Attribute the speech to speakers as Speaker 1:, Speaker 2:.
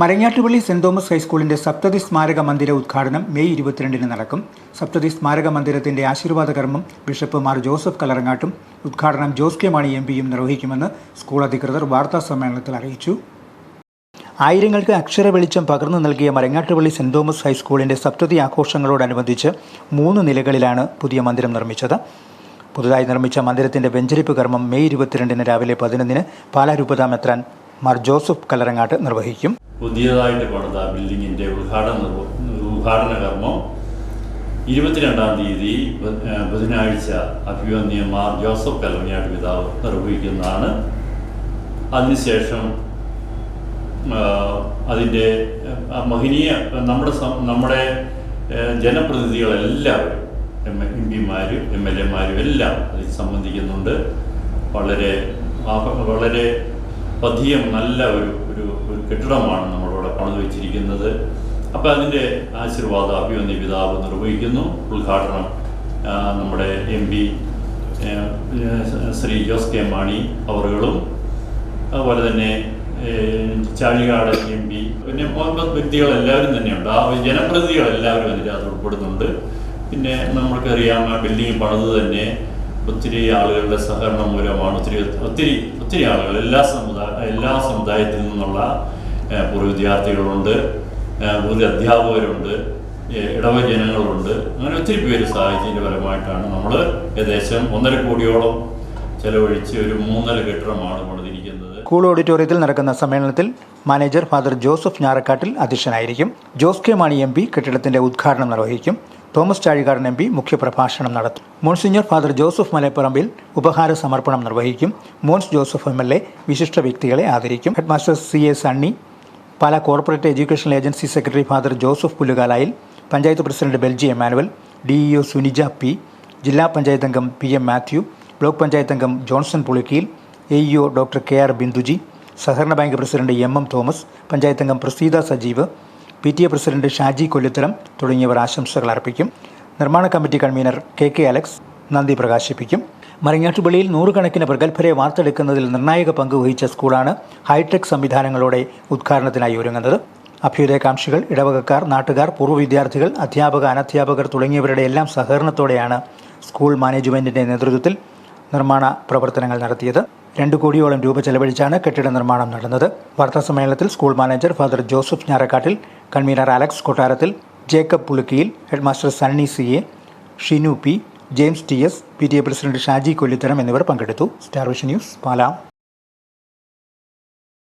Speaker 1: Marangattupally saint Thomas ഹൈസ്കൂളിന്റെ സപ്തതി സ്മാരക മന്ദിര ഉദ്ഘാടനം മെയ് ഇരുപത്തിരണ്ടിന് നടക്കും. സപ്തതി സ്മാരക മന്ദിരത്തിന്റെ ആശീർവാദ കർമ്മം ബിഷപ്പ് മാർ ജോസഫ് കലറങ്ങാട്ടും ഉദ്ഘാടനം ജോസ് കെ മാണി എം പിയും നിർവഹിക്കുമെന്ന് സ്കൂൾ അധികൃതർ വാർത്താ സമ്മേളനത്തിൽ അറിയിച്ചു. ആയിരങ്ങൾക്ക് അക്ഷര വെളിച്ചം പകർന്നു നൽകിയ മരങ്ങാട്ടുപള്ളി സെന്റ് തോമസ് ഹൈസ്കൂളിന്റെ സപ്തതി ആഘോഷങ്ങളോടനുബന്ധിച്ച് മൂന്ന് നിലകളിലാണ് പുതിയ മന്ദിരം നിർമ്മിച്ചത്. പുതുതായി നിർമ്മിച്ച മന്ദിരത്തിന്റെ വെഞ്ചരിപ്പ് കർമ്മം മെയ് ഇരുപത്തിരണ്ടിന് രാവിലെ പതിനൊന്നിന് പാലാരൂപത മെത്രാൻ മാർ ജോസഫ് കലറങ്ങാട്ട് നിർവഹിക്കും.
Speaker 2: പുതിയതായിട്ട് പണിത ബിൽഡിങ്ങിന്റെ ഉദ്ഘാടന ഉദ്ഘാടന കർമ്മം. ഇരുപത്തിരണ്ടാം തീയതി ബുധനാഴ്ച അഭിമന്യ മാർ ജോസഫ് കലമിയാട്ട് പിതാവ് നിർവഹിക്കുന്നതാണ്. അതിനുശേഷം അതിന്റെ മഹനീയ നമ്മുടെ നമ്മുടെ ജനപ്രതിനിധികളെല്ലാവരും എം എം പിമാരും എം എൽ എമാരും എല്ലാം അതിൽ സംബന്ധിക്കുന്നുണ്ട്. വളരെ വളരെ പതിയം നല്ല ഒരു ഒരു ഒരു കെട്ടിടമാണ് നമ്മളിവിടെ പണിത് വെച്ചിരിക്കുന്നത് അപ്പോൾ അതിന്റെ ആശീർവാദം അഭിവന്ദി പിതാവ് നിർവഹിക്കുന്നു. ഉദ്ഘാടനം നമ്മുടെ M P Shri Jose K Mani അവറുകളും അതുപോലെ തന്നെ ചാഴികാട് എം പി പിന്നെ വ്യക്തികൾ എല്ലാവരും തന്നെയുണ്ട്. ആ ജനപ്രതിനിധികൾ എല്ലാവരും അത് ഉൾപ്പെടുന്നുണ്ട്. പിന്നെ നമ്മൾക്കറിയാം ആ ബിൽഡിംഗ് പണിത് തന്നെ ഒത്തിരി ആളുകളുടെ സഹകരണം മൂലമാണ് ഒത്തിരി ഒത്തിരി ഒത്തിരി ആളുകൾ എല്ലാ സമുദായ എല്ലാ സമുദായത്തിൽ നിന്നുള്ള പൂർവ വിദ്യാർത്ഥികളുണ്ട് പൂർവ അധ്യാപകരുണ്ട് ഇടവ ജനങ്ങളുണ്ട്. അങ്ങനെ ഒത്തിരി പേര് സഹായിച്ചതിന്റെ ഫലമായിട്ടാണ് നമ്മൾ ഏകദേശം ഒന്നര കോടിയോളം ചെലവഴിച്ച് ഒരു മൂന്നര കെട്ടിടമാണ് പണിതിരിക്കുന്നത്.
Speaker 1: സ്കൂൾ ഓഡിറ്റോറിയത്തിൽ നടക്കുന്ന സമ്മേളനത്തിൽ മാനേജർ ഫാദർ ജോസഫ് ഞാറക്കാട്ടിൽ അധ്യക്ഷനായിരിക്കും. Jose K Mani M P കെട്ടിടത്തിന്റെ ഉദ്ഘാടനം നിർവഹിക്കും. തോമസ് ചാഴികാടൻ എം പി മുഖ്യപ്രഭാഷണം നടത്തും. മോൺസിഞ്ഞർ ഫാദർ ജോസഫ് മലപ്പറമ്പിൽ ഉപഹാര സമർപ്പണം നിർവഹിക്കും. Mons Joseph M L A വിശിഷ്ട വ്യക്തികളെ ആദരിക്കും. Headmaster C A Sunny Pala corporate education agency secretary father Joseph Pullukalayil panchayat president Belji Emmanuel DEO Sunija P ജില്ലാ പഞ്ചായത്ത് അംഗം P M Mathew block panchayat അംഗം Johnson Pulikkeel A EO doctor K R Binduji സഹകരണ bank president M M Thomas panchayat അംഗം Praseetha Sajeev P T A president Shaji Kolluthara തുടങ്ങിയവർ ആശംസകൾ അർപ്പിക്കും. നിർമ്മാണ committee convener K K Alex നന്ദി പ്രകാശിപ്പിക്കും. മരങ്ങാട്ടുപള്ളിയിൽ നൂറുകണക്കിന് പ്രഗത്ഭരെ വാർത്തെടുക്കുന്നതിൽ നിർണായക പങ്ക് വഹിച്ച സ്കൂളാണ് ഹൈടെക് സംവിധാനങ്ങളോടെ ഉദ്ഘാടനത്തിനായി ഒരുങ്ങുന്നത്. അഭ്യുദയകാംക്ഷികൾ ഇടവകക്കാർ നാട്ടുകാർ പൂർവ വിദ്യാർത്ഥികൾ അധ്യാപക അനധ്യാപകർ തുടങ്ങിയവരുടെ എല്ലാം സഹകരണത്തോടെയാണ് സ്കൂൾ മാനേജ്മെന്റിന്റെ നേതൃത്വത്തിൽ നിർമ്മാണ പ്രവർത്തനങ്ങൾ നടത്തിയത്. രണ്ട് കോടിയോളം രൂപ ചെലവഴിച്ചാണ് കെട്ടിട നിർമ്മാണം നടന്നത്. വാർത്താസമ്മേളനത്തിൽ school manager father Joseph Njarakattil convener Alex Kottarathil Jacob Pulukkiyil headmaster Sunny C A Shinu P James T S P T A president Shaji Kollitharam എന്നിവർ പങ്കെടുത്തു. Star vision news പാലാം.